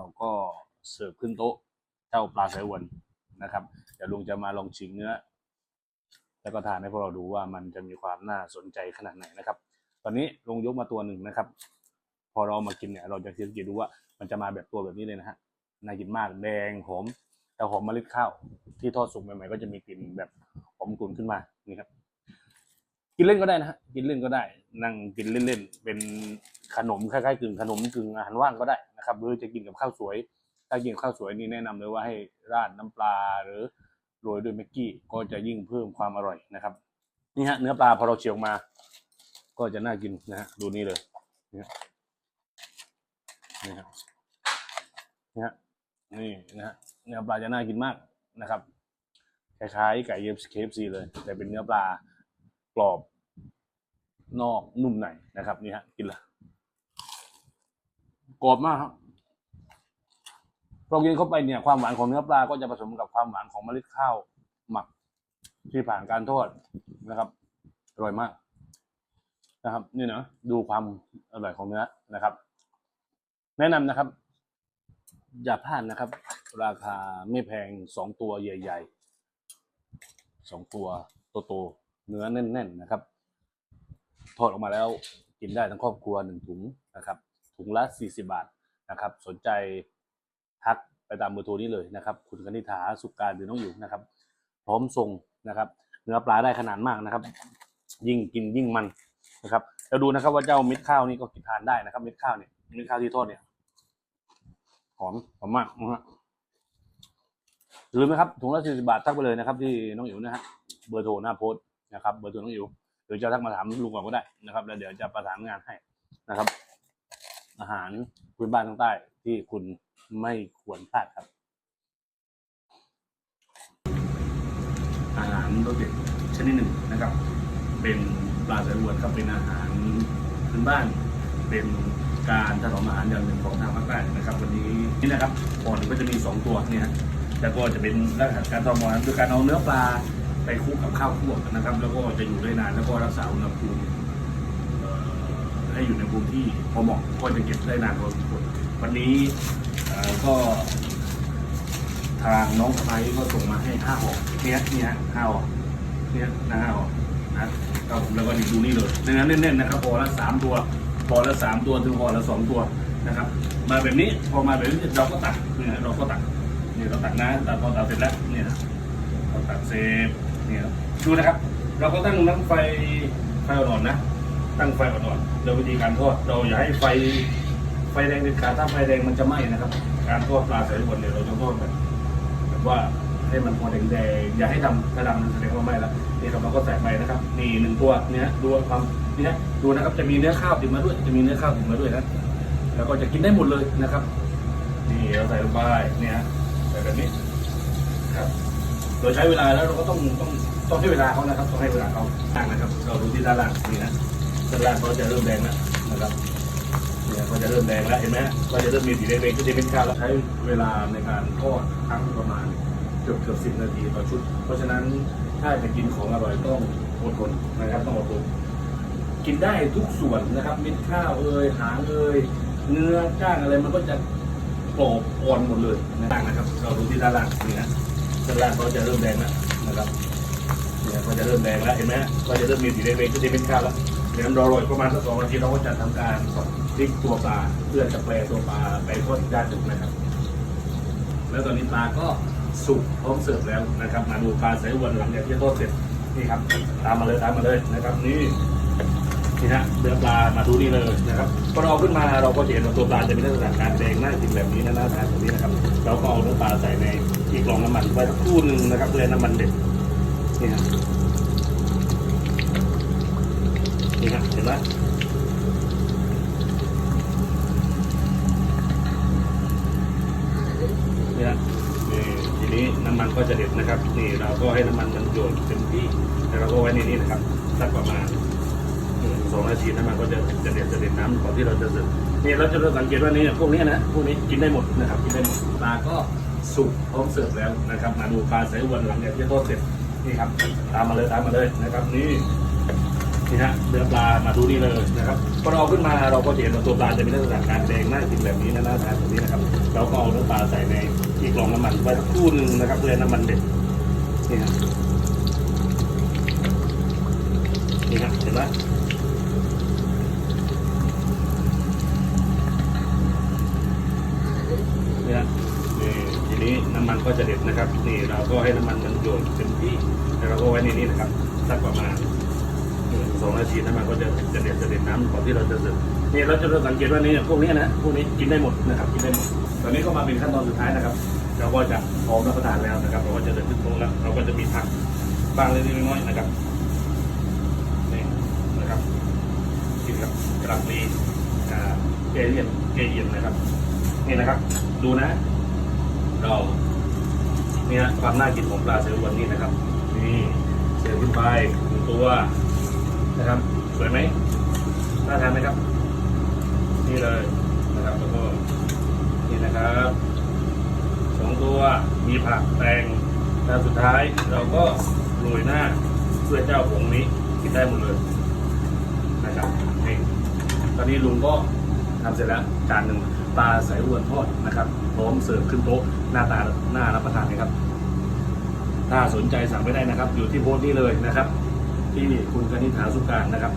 เราก็เสิร์ฟขึ้นโต๊ะเจ้าปลาสายวนนะครับ เดี๋ยวลุงจะมาลองชิมเนื้อ แล้วก็ทานให้พวกเราดูว่ามันจะมีความน่าสนใจขนาดไหนนะครับ ตอนนี้ลุงยกมาตัวหนึ่งนะครับ พอเราเอามากินเนี่ยเราจะสังเกตดูว่ามันจะมาแบบตัวแบบนี้เลยนะฮะน่ากินมากแดงหอมแต่หอมเมล็ดข้าวที่ทอดสุกใหม่ๆก็จะมีกลิ่นแบบหอมกลุ่นขึ้นมานี่ครับ กินเล่นก็ได้นะฮะกินเล่นก็ได้ นั่งกินเล่นๆเป็น ขนมคล้ายๆกึ่งขนมกึ่งอาหารว่างก็ได้นะครับหรือจะกินกับข้าวสวย ถ้ากินข้าวสวยนี่แนะนำเลยว่าให้ราดน้ำปลาหรือโรยด้วยแม็กกี้ก็จะยิ่งเพิ่มความอร่อยนะครับ นี่ฮะเนื้อปลาพอเราเฉียวมา ก็จะน่ากินนะฮะดูนี่เลยนี่ฮะนี่ฮะนี่ฮะนี่นะฮะเนื้อปลาจะน่ากินมากนะครับคล้ายๆไก่เย็บเคฟซีเลย แต่เป็นเนื้อปลากรอบนอกนุ่มในนะครับนี่ฮะกินละ กรอบมากครับเรากินเข้าไปเนี่ย ความหวานของเนื้อปลาก็จะผสมกับความหวานของเมล็ดข้าวหมักที่ผ่านการทอดนะครับอร่อยมาก นะครับ นี่นะดูความอร่อยของเนื้อนะครับ แนะนำนะครับ อย่าพลาดนะครับ ราคาไม่แพงสองตัวใหญ่ๆสองตัวโตๆเนื้อแน่น ๆ นะครับ ทอดออกมาแล้วกินได้ทั้งครอบครัวหนึ่งถุงนะครับ ถุงละสี่สิบาทนะครับ สนใจทักไปตามเบอร์โทรนี้เลยนะครับ คุณคณิษฐาสุการหรือน้องอยู่นะครับ พร้อมส่งนะครับ เนื้อปลาได้ขนาดมากนะครับ ยิ่งกินยิ่งมันนะครับเราดูนะครับว่าเจ้าเม็ดข้าวนี่ก็กินทานได้นะครับ เม็ดข้าวเนี่ยเม็ดข้าวที่ทอดเนี่ยหอมหอมมากนะฮะลืมนะครับถุงละสี่สิบาททักไปเลยนะครับ ที่น้องอิ๋วนะฮะเบอร์โทรหน้าโพสนะครับ เบอร์โทรน้องอิ๋วหรือจะทักมาถามลุงก่อนก็ได้นะครับ แล้วเดี๋ยวจะประสานงานให้นะครับ อาหารพื้นบ้านทางใต้ที่คุณไม่ควรพลาดครับ อาหารรสเด็ดชนิดหนึ่งนะครับ เป็นปลาสายอวนครับเป็นอาหารพื้นบ้าน เป็นการถนอมอาหารอย่างหนึ่งของทางภาคใต้นะครับ วันนี้นี่นะครับก่อนก็จะมีสองตัวเนี่ยแล้วก็จะเป็นลักษณะการถนอมอาหารคือการเอาเนื้อปลาไปคลุกกับข้าวคั่วนะครับ แล้วก็จะอยู่ได้นานแล้วก็รักษาอุณหภูมิ ให้อยู่ในภูมิที่พอเหมาะก็จะเก็บได้นานพอสมควรวันนี้ก็ทางน้องสะพ้ายก็ส่งมาให้ห้าห่อเนี่ยเนี่ยห้าห่อเนี่ยนะห้าห่อนะครับผมแล้วก็ดูนี่เลยดังนั้นแน่นๆนะครับพอละสามตัวพอละสามตัวถึงพอละสองตัวนะครับ มาแบบนี้พอมาแบบนี้เราก็ตักเนี่ยเราก็ตักเนี่ยเราตักนะตักพอตักเสร็จแล้วเนี่ยเราตักเสร็จเนี่ยดูนะครับ เราก็ตั้งน้ำไฟไฟอ่อนๆนะ ตั้งไฟอ่อนๆโดยวิธีการทอดเราอย่าให้ไฟไฟแดงเด็ดขาดถ้าไฟแดงมันจะไหม้นะครับ การทอดปลาใสายบนเนี่ยเราจะทอดแบบแบบว่าให้มันพอแดงๆอย่าให้ดำถ้าดำมันแสดงว่าไหม่แล้วนี่ครับเราก็ใส่ไปนะครับ นี่หนึ่งตัวเนี่ยดูความนี่ฮะดูนะครับจะมีเนื้อข้าวติดมาด้วย จะมีเนื้อข้าวติดมาด้วยนะแล้วก็จะกินได้หมดเลยนะครับนี่เราใส่ลงไปเนี่ยใส่แบบนี้ครับโดยใช้เวลาแล้วเราก็ต้องต้องต้องให้เวลาเขานะครับต้องให้เวลาเขาต่างนะครับเราดูที่ด้านล่างนี่นะ ด้านล่างเขาจะเริ่มแดงแล้วนะครับเนี่ยก็จะเริ่มแดงแล้วเห็นไหมก็จะเริ่มมีสีแดงๆก็จะเป็นข้าวแล้วใช้เวลาในการทอดครั้งประมาณเกือบเกือบสิบนาทีต่อชุด เพราะฉะนั้นถ้าจะกินของอร่อยต้องอดทนนะครับต้องอดทนกินได้ทุกส่วนนะครับม็ดข้าวเอ่ยหางเอ่ยเนื้อก้างอะไรมันก็จะกรอบอ่อนหมดเลยนะครับ เราดูที่ด้านล่างนี่นะด้านล่างก็จะเริ่มแดงแล้วนะครับเนี่ยก็จะเริ่มแดงแล้วเห็นไหมก็จะเริ่มมีสีแดงๆก็จะเป็นข้าวแล้ว ดี๋ยวรอโรยประมาณสักสองนาทีเราก็จะทำการพลิกตัวปลาเพื่อจะแปลตัวปลาไปทอดอีกด้านหนึ่งนะครับ แล้วตอนนี้ปลาก็สุกพร้อมเสิร์ฟแล้วนะครับ มาดูปลาสายวันหลังจากที่ทอดเสร็จนี่ครับ ตามมาเลยตามมาเลยนะครับ นี่นี่ฮะเนื้อปลามาดูนี่เลยนะครับพอเราเอาขึ้นมาเราก็จะเห็นว่าตัวปลาจะมีลักษณะการแดงน่ากินแบบนี้นะน่าทานแบบนี้นะครับเราก็เอาเนื้อปลาใส่ในอีกกล่องน้ำมันไว้สักครู่หนึ่งนะครับเพื่อให้น้ำมันเด็ดนี่ฮะ นี่ฮะเห็นไหมเนี่ยนี่ทีนี้น้ำมันก็จะเด็ดนะครับ นี่เราก็ให้น้ำมันมันโยนเต็มที่แล้วเราก็ไว้ในนี้นะครับสักประมาณสองนาทีน้ำมันก็จะจะเด็ดจะเด็ดน้ำก่อนที่เราจะเสิร์ฟนี่เราจะสังเกตว่านี่พวกนี้นะพวกนี้กินได้หมดนะครับกินได้หมดปลาก็สุกพร้อมเสิร์ฟแล้วนะครับมาดูปลาสายวันหลังจากที่ทอดเสร็จนี่ครับตามมาเลยตามมาเลยนะครับนี่ นี่ฮะเนื้อปลามาดูนี่เลยนะครับพอเราเอาขึ้นมาเราก็จะเห็นว่าตัวปลาจะมีลักษณะการแดงน่ากินแบบนี้นะน่าทานแบบนี้นะครับเราก็เอาเนื้อปลาใส่ในอีกกล่องน้ำมันไว้สักครู่หนึงนะครับเพื่อน้ำมันเด็ดนี่ฮะนี่ฮะเห็นไหมนี่ฮะนี่ทีนี้น้ำมันก็จะเด็ดนะครับ นี่เราก็ให้น้ำมันมันโยนเต็มที่แล้วเราก็ไว้ในนี้นะครับสักประมาณ สองนาทีน้ำมันก็จะจะเด็ดจะเด็ดน้ำก่อนที่เราจะเสิร์ฟนี่เราจะสังเกตว่านี่พวกนี้นะพวกนี้กินได้หมดนะครับกินได้หมดตอนนี้ก็มาเป็นขั้นตอนสุดท้ายนะครับเราก็จะพร้อมรับประทานแล้วนะครับเราก็จะเดินขึ้นโต๊ะแล้วเราก็จะมีผักบางเล็กน้อยนะครับนี่นะครับกินกับกระปลีเกเรียนเกเยียนนะครับนี่นะครับ ดูนะ เราเนี่ยความน่ากินของปลาเซลวันนี้นะครับ นี่เสิร์ฟขึ้นไปหนึ่งตัว นะครับ สวยไหมน่าทานไหมครับ นี่เลยนะครับแล้วก็นี่นะครับสองตัวมีผักแตงแล้วสุดท้ายเราก็โรยหน้าด้วยเจ้าผงนี้กินได้หมดเลยนะครับนี่ตอนนี้ลุงก็ทำเสร็จแล้วจานหนึ่งปลาสายอวนทอดนะครับพร้อมเสิร์ฟขึ้นโต๊ะหน้าตาหน้ารับประทานนะครับ ถ้าสนใจสั่งไม่ได้นะครับ อยู่ที่โพสต์นี้เลยนะครับ ที่คุณกนิษฐาสุการนะครับ